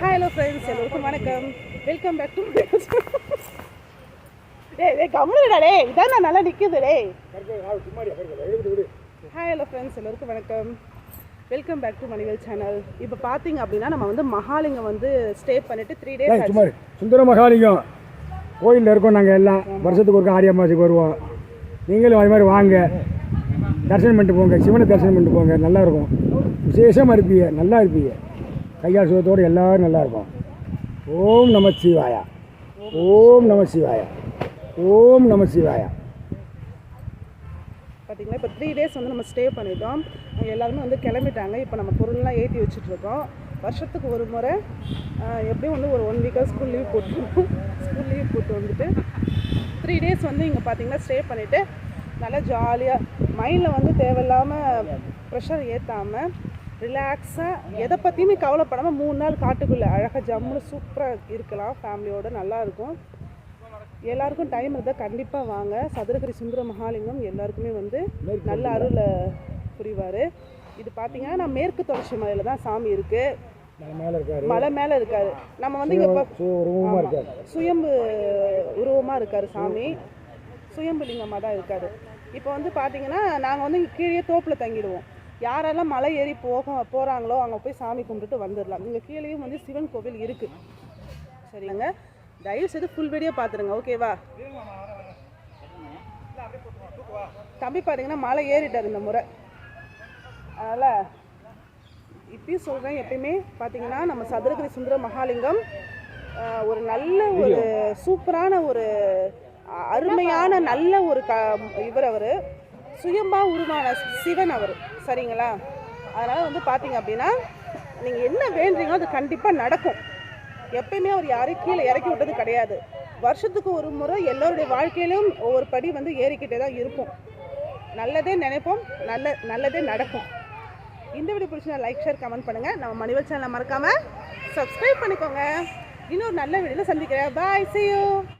Hello friends எல்லோருக்கும் வணக்கம். Welcome back to டே டே கம்முடா டே இதான் நான் நல்லா நிற்குது டேய். ஹாய் ஹலோ ஃப்ரெண்ட்ஸ் எல்லோருக்கும் வணக்கம். Welcome back to Manivel channel இப்போ பார்த்தீங்க அப்படின்னா நம்ம வந்து மகாலிங்கம் வந்து ஸ்டே பண்ணிட்டு த்ரீ டேஸ் சும்மா சுந்தர மகாலிங்கம். கோயிலில் இருக்கோம் நாங்கள் எல்லாம். வருஷத்துக்கு ஒரு ஆடி அமாவாசைக்கு வருவோம். நீங்களும் அது மாதிரி வாங்க. தரிசனம் பண்ணிட்டு போங்க. சிவனை தரிசனம் பண்ணிட்டு போங்க. நல்லா இருக்கும். விசேஷமாக இருப்பீங்க. நல்லா இருப்பீங்க. கையால் சுகத்தோடு எல்லோரும் நல்லா இருக்கும் ஓம் நம சிவாயா. ஓம் நம சிவாயா. ஓம் நம சிவாயா. பார்த்திங்கன்னா இப்போ த்ரீ டேஸ் வந்து நம்ம ஸ்டே பண்ணிட்டோம். எல்லாருமே வந்து கிளம்பிட்டாங்க. இப்போ நம்ம பொருள்லாம் ஏற்றி வச்சுட்ருக்கோம் வருஷத்துக்கு ஒரு முறை எப்படியும் வந்து ஒரு ஒன் வீக்காக ஸ்கூல் லீவ் போட்டுருவோம். ஸ்கூல் லீவ் போட்டு வந்துட்டு த்ரீ டேஸ் வந்து இங்கே பார்த்தீங்கன்னா ஸ்டே பண்ணிவிட்டு நல்லா ஜாலியாக மைண்டில் வந்து தேவையில்லாமல் ப்ரெஷர் ஏற்றாமல் ரிலாக்ஸாக எதை பற்றியுமே கவலைப்படாமல் மூணு நாள் காட்டுக்குள்ளே அழகாக ஜம்முன்னு சூப்பராக இருக்கலாம். ஃபேமிலியோடு நல்லாயிருக்கும் எல்லாருக்கும் டைம் இருந்தால் கண்டிப்பாக வாங்க. சதுரகிரி சுந்தர மகாலிங்கம் எல்லாருக்குமே வந்து நல்ல அருளை புரிவார். இது பார்த்தீங்கன்னா நான் மேற்கு தொடர்ச்சி மலையில் தான் சாமி இருக்குது மலை மேலே இருக்காரு. நம்ம வந்து இங்கே சுயம்பு உருவமாக இருக்கார் சாமி. சுயம்பு லிங்கமாக தான் இருக்கார். இப்போ வந்து பார்த்தீங்கன்னா நாங்கள் வந்து கீழே தோப்பில் தங்கிடுவோம். யாரெல்லாம் மலை ஏறி போக போகிறாங்களோ அங்கே போய் சாமி கும்பிட்டுட்டு வந்துடலாம். இங்கே கீழேயும் வந்து சிவன் கோவில் இருக்குது சரிங்க. தயவு செய்து ஃபுல் வீடியோ பார்த்துருங்க ஓகேவா தம்பி பார்த்தீங்கன்னா மலை ஏறிட்டார் இந்த முறை. அதனால் இப்பயும் சொல்கிறேன் எப்பயுமே பார்த்தீங்கன்னா நம்ம சதுரகிரி சுந்தர மகாலிங்கம் ஒரு நல்ல ஒரு சூப்பரான ஒரு அருமையான நல்ல ஒரு க இவர் அவர். சுயம்பா உருவான சிவன் அவர். சரிங்களா? அதனால் வந்து பார்த்தீங்க அப்படின்னா நீங்கள் என்ன வேண்டுறீங்களோ அது கண்டிப்பாக நடக்கும். எப்பயுமே அவர் யாரையும் கீழே இறக்கி விட்டது கிடையாது. வருஷத்துக்கு ஒரு முறை எல்லோருடைய வாழ்க்கையிலும் ஒவ்வொரு படி வந்து ஏறிக்கிட்டே தான் இருப்போம். நல்லதே நினைப்போம் நல்ல நல்லதே நடக்கும். இந்த வீடியோ பிடிச்சா லைக் ஷேர் கமெண்ட் பண்ணுங்கள் நம்ம மணிவல் சேனலை மறக்காமல் சப்ஸ்கிரைப் பண்ணிக்கோங்க. இன்னொரு நல்ல வீடியோவில் சந்திக்கிறேன். பாய் சியூ